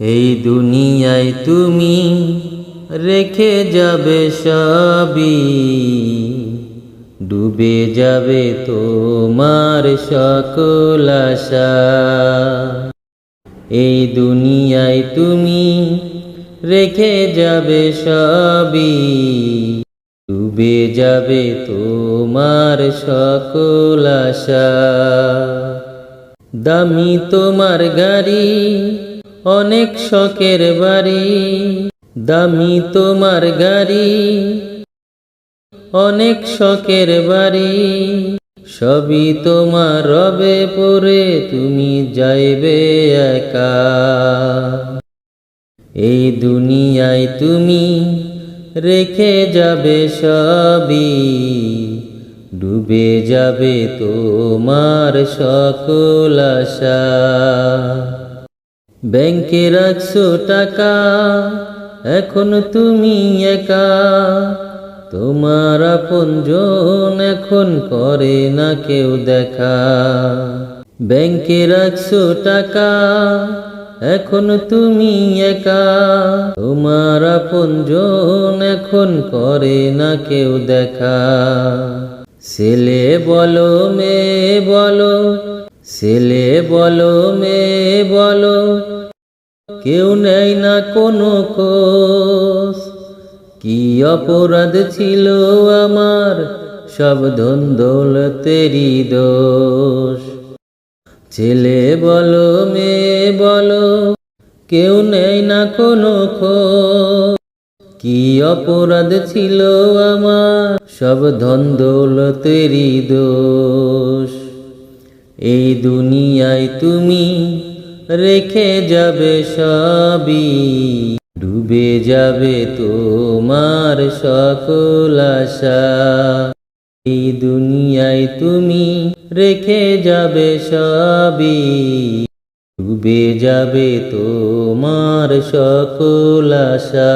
এই দুনিয়ায় তুমি রেখে যাবে সবই, ডুবে যাবে তোমার সকল আশা। এই দুনিয়ায় তুমি রেখে যাবে সবই, ডুবে যাবে তোমার সকল আশা। দামি তোমার গাড়ি অনেক শখের বাড়ি, দামি তোমার গাড়ি। অনেক শখের বাড়ি, সবই তোমার রবে, পরে তুমি যাইবে একা। এই দুনিয়ায় তুমি রেখে যাবে সবই, ডুবে যাবে তোমার সকল আশা। ব্যাংকে রাখছো টাকা, এখন তুমি একা। তোমার আপনজন এখন করে না কেউ দেখা। ব্যাংকে রাখছো টাকা, এখন তুমি একা। তোমার আপনজন এখন করে না কেউ দেখা। ছেলে বলো, মেয়ে বলো ছেলে বলো, মেয়ে বলো, কেউ নেই না কোনো কোষ কি অপরাধ ছিল আমার, সব ধন্দল তেরি দোষ। ছেলে বলো, মেয়ে বলো, কেউ নেই না কোনো খোঁজ। কি অপরাধ ছিল আমার, সব ধন্দল তেরি দোষ। এই দুনিয়ায় তুমি রেখে যাবে সবই, ডুবে যাবে তোমার সকল আশা। এই দুনিয়ায় তুমি রেখে যাবে সবই, ডুবে যাবে তোমার সকল আশা।